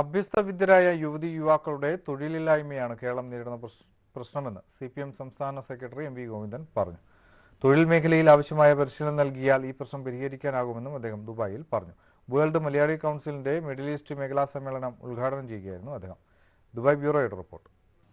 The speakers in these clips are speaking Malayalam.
അഭ്യസ്തവിദ്യരായ യുവതി യുവാക്കളുടെ തൊഴിലില്ലായ്മയാണ് കേരളം നേരിടുന്ന പ്രശ്നമെന്ന് സി പി എം സംസ്ഥാന സെക്രട്ടറി എം വി ഗോവിന്ദൻ പറഞ്ഞു. തൊഴിൽ മേഖലയിൽ ആവശ്യമായ പരിശീലനം നൽകിയാൽ ഈ പ്രശ്നം പരിഹരിക്കാനാകുമെന്നും അദ്ദേഹം ദുബായിൽ പറഞ്ഞു. വേൾഡ് മലയാളി കൗൺസിലിന്റെ മിഡിൽ ഈസ്റ്റ് മേഖലാ സമ്മേളനം ഉദ്ഘാടനം ചെയ്യുകയായിരുന്നു അദ്ദേഹം. ദുബായ് ബ്യൂറോയുടെ റിപ്പോർട്ട്.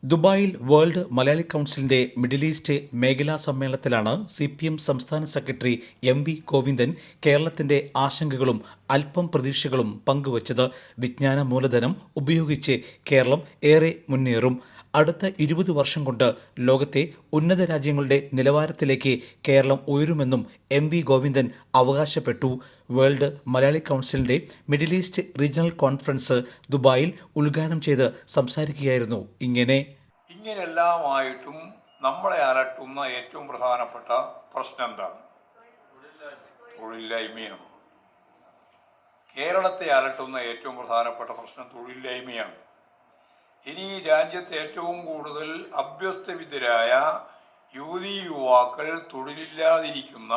ദുബായിൽ വേൾഡ് മലയാളി കൗൺസിലിന്റെ മിഡിൽ ഈസ്റ്റ് മേഖലാ സമ്മേളനത്തിലാണ് സി പി എം സംസ്ഥാന സെക്രട്ടറി എം വി ഗോവിന്ദൻ കേരളത്തിന്റെ ആശങ്കകളും അല്പം പ്രതീക്ഷകളും പങ്കുവച്ചത്. വിജ്ഞാന മൂലധനം ഉപയോഗിച്ച് കേരളം ഏറെ മുന്നേറും. അടുത്ത ഇരുപത് വർഷം കൊണ്ട് ലോകത്തെ ഉന്നത രാജ്യങ്ങളുടെ നിലവാരത്തിലേക്ക് കേരളം ഉയരുമെന്നും എം വി ഗോവിന്ദൻ അവകാശപ്പെട്ടു. വേൾഡ് മലയാളി കൗൺസിലിന്റെ മിഡിൽ ഈസ്റ്റ് റീജിയണൽ കോൺഫറൻസ് ദുബായിൽ ഉദ്ഘാടനം ചെയ്ത് സംസാരിക്കുകയായിരുന്നു. ഇങ്ങനെ ഇങ്ങനെല്ലാമായിട്ടും നമ്മളെ അലട്ടുന്ന ഏറ്റവും പ്രധാനപ്പെട്ട പ്രശ്നം എന്താണ്? തൊഴിലില്ലായ്മയാണ്. കേരളത്തെ അലട്ടുന്ന ഏറ്റവും പ്രധാനപ്പെട്ട പ്രശ്നം തൊഴിലില്ലായ്മയാണ്. ഇനി രാജ്യത്ത് ഏറ്റവും കൂടുതൽ അഭ്യസ്തവിദ്യരായ യുവതി യുവാക്കൾ തൊഴിലില്ലാതിരിക്കുന്ന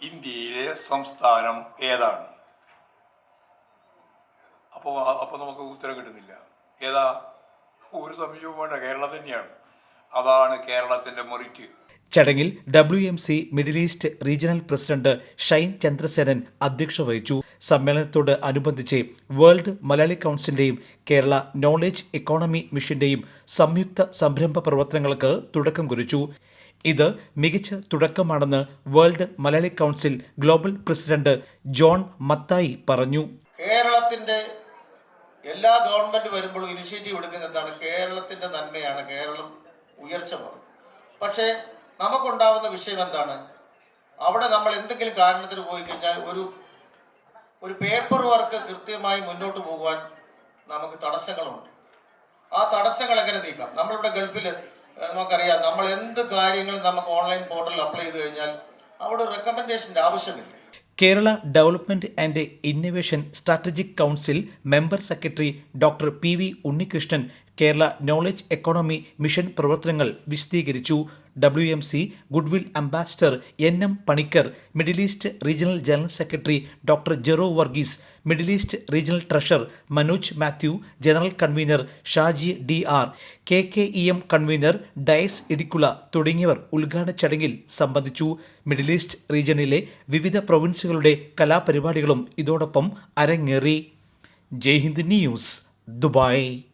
ഇന്ത്യയിലെ സംസ്ഥാനം ഏതാണ്? അപ്പോൾ അപ്പോൾ നമുക്ക് ഉത്തരം കിട്ടുന്നില്ല. ഏതാ? ഒരു സംശയവും വേണ്ട കേരളം തന്നെയാണ്. അതാണ് കേരളത്തിന്റെ മെറിറ്റ്. ചടങ്ങിൽ W M C Middle East regional president Shine Chandrasenan അധ്യക്ഷ വഹിച്ചു. സമ്മേളനത്തോട് അനുബന്ധിച്ച് വേൾഡ് മലയാളി കൗൺസിലിന്റെയും കേരള നോളേജ് എക്കോണമി മിഷന്റെയും സംയുക്ത സംരംഭ പ്രവർത്തനങ്ങൾക്ക് തുടക്കം കുറിച്ചു. ഇത് മികച്ച തുടക്കമാണെന്ന് world Malayali council global president John Mathai പറഞ്ഞു. കേരളത്തിന്റെ എല്ലാ ഗവൺമെന്റ് വരുമ്പോഴും ഇനിഷ്യേറ്റീവ് എടുക്കുന്ന എന്താണ് കേരളത്തിന്റെ നന്മയാണ്. കേരളം ഉയർച്ച പക്ഷേ നമുക്കുണ്ടാവുന്ന വിഷയം എന്താണ്? അവിടെ നമ്മൾ എന്തെങ്കിലും കാരണത്തിന് പോയി കഴിഞ്ഞാൽ ഒരു ഒരു പേപ്പർ വർക്ക് കൃത്യമായി മുന്നോട്ട് പോകുവാൻ നമുക്ക് തടസ്സങ്ങളുണ്ട്. ആ തടസ്സങ്ങൾ എങ്ങനെ നീക്കാം? നമ്മളിവിടെ ഗൾഫിൽ നമുക്കറിയാം നമ്മൾ എന്ത് കാര്യങ്ങളും നമുക്ക് ഓൺലൈൻ പോർട്ടലിൽ അപ്ലൈ ചെയ്ത് കഴിഞ്ഞാൽ അവിടെ റെക്കമെൻഡേഷന്റെ ആവശ്യമില്ല. Kerala development and innovation strategic council member secretary doctor P V Unnikrishnan Kerala knowledge economy mission പ്രവർത്തനങ്ങൾ വിശദീകരിച്ചു. W M C goodwill ambassador N M Panicker middle east regional general secretary doctor Jero Varghese middle east regional treasurer Manoj Mathew general convener Shaji D R K K E M convener Dias Idicula തുടങ്ങിയവർ ഉദ്ഘാടന ചടങ്ങിൽ സംബന്ധിച്ചു. മിഡിൽ ഈസ്റ്റ് റീജിയണിലെ വിവിധ പ്രൊവിൻസുകളുടെ കലാപരിപാടികളും ഇതോടൊപ്പം അരങ്ങേറി. Jaihind news Dubai.